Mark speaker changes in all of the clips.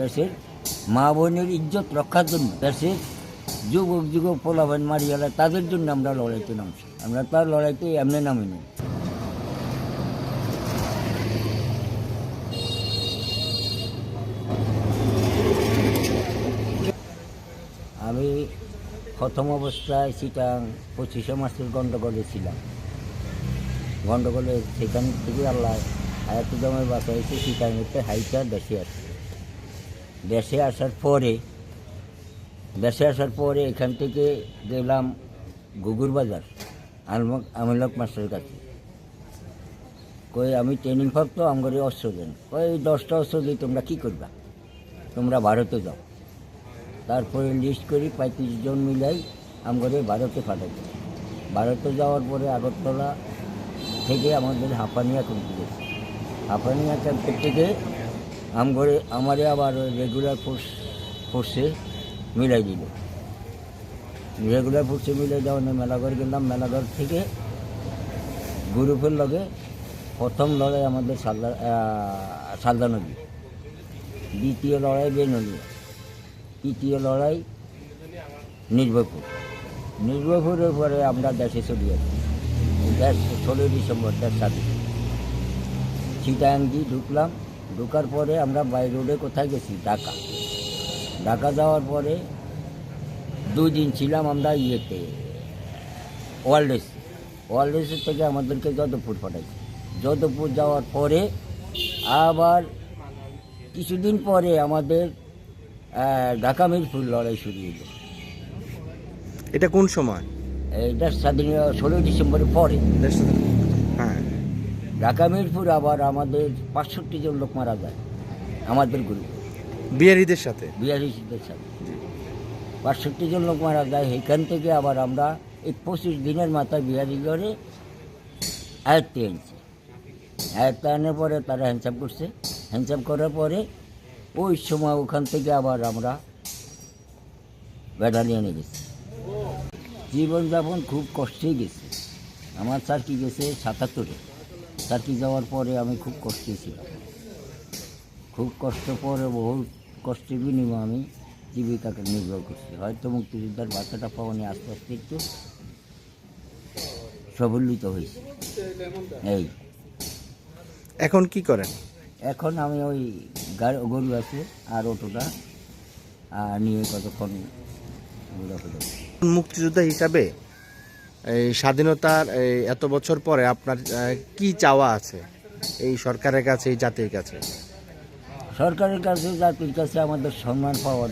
Speaker 1: দেশের মা বোনের ইজ্জত রক্ষার জন্য দেশের যুবক যুবক পোলাবেন মারিয়ালা তাদের জন্য আমরা লড়াইতে নামছি। আমরা তার লড়াইতে এমনি নামিনি। আমি প্রথম অবস্থায় চিটাং পঁচিশে মাসের গণ্ডগোলে ছিলাম। গণ্ডগোলে সেখান থেকে আল্লাহ আয়াত দমে বাঁচাইছে চিটাংতে হাইটা দেশে আসে দেশে আসার পরে দেশে আসার পরে এখান থেকে গেলাম গুগুর বাজার আলমক আমিলক মাস্টারের কাছে। কই, আমি ট্রেনিং প্রাপ্ত, আমগরে অস্ত্র দেন। কই দশটা অস্ত্র দিয়ে তোমরা কী করবা? তোমরা ভারতে যাও। তারপরে লিস্ট করি, পঁয়ত্রিশ জন মিলাই আমগরে ভারতে পাঠাবো ভারতে যাওয়ার পরে আগরতলা থেকে আমাদের হাঁপানিয়া ক্যাম্পে গেছি হাঁপানিয়া ক্যাম্পের থেকে আমগরে আমারে আবার রেগুলার ফোর্স ফোর্সে মিলাই দিল। রেগুলার ফোর্সে মিলাই দেওয়া মেলাঘর গেলাম। মেলাঘর থেকে গ্রুপের লগে প্রথম লড়াই আমাদের সালদা সালদা নদী। দ্বিতীয় লড়াই বেনলিয়া তৃতীয় লড়াই নির্ভয়পুর নির্ভয়পুরের পরে আমরা দেশে চলে আসি দেশ ষোলোই ডিসেম্বর, দেশ স্বাধীন। চিটাঙ্গি ঢুকলাম। ঢুকার পরে আমরা বাই রোডে কোথায় গেছি? ঢাকা। ঢাকা যাওয়ার পরে দুই দিন ছিলাম আমরা ইয়েতে ওয়ার্ল্ডেস ওয়ার্ল্ডেসের থেকে আমাদেরকে যদবপুর পাঠাইছে। যদবপুর যাওয়ার পরে আবার কিছুদিন পরে আমাদের ঢাকা মিরপুর লড়াই শুরু হলো
Speaker 2: এটা কোন সময়?
Speaker 1: এটা স্বাধীন ষোলোই ডিসেম্বরের পরে। ঢাকা মিরপুর আবার আমাদের পাঁচষট্টি জন লোক মারা যায় আমাদের গ্রুপ।
Speaker 2: বিহারিদের সাথে?
Speaker 1: বিহারিদের সাথে। পাঁচষট্টি জন লোক মারা যায় সেখান থেকে আবার আমরা এই পঁচিশ দিনের মাথায় বিহারি ঘরে আয়ত্তে আনছি আয়ত্তে আনার পরে তারা হ্যান্ডসাপ করছে। হ্যান্ডসাপ করার পরে ওই সময় ওখান থেকে আবার আমরা ব্যাটালিয়নে গেছি। জীবনযাপন খুব কষ্টেই গেছে। আমার সার্কি গেছে? সাতাত্তরে। সার্কি যাওয়ার পরে আমি খুব কষ্টে ছিলাম। খুব কষ্ট পরে বহু কষ্টের বিনিময়ে আমি জীবিকাকে নির্ভর করছি। হয়তো মুক্তিযোদ্ধার বাচ্চাটা পাওয়া নিয়ে আস্তে আস্তে একটু সবলিত হয়েছে। এই।
Speaker 2: এখন কি করেন?
Speaker 1: এখন আমি ওই গরু আছে আর অটোটা আর নিয়ে কতক্ষণ
Speaker 2: মুক্তিযোদ্ধা হিসাবে এই স্বাধীনতার এই এত বছর পরে আপনার কি চাওয়া আছে? এই সরকারের কাছে, এই জাতির কাছে?
Speaker 1: সরকারের কাছে, জাতির কাছে আমাদের সম্মান পাওয়ার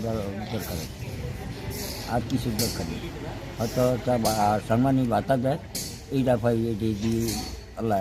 Speaker 1: দরকার আর কিছু দরকার নেই। হয়তো সম্মানই ভাতা দেয়, এই পাই এটি দিয়ে আল্লাহ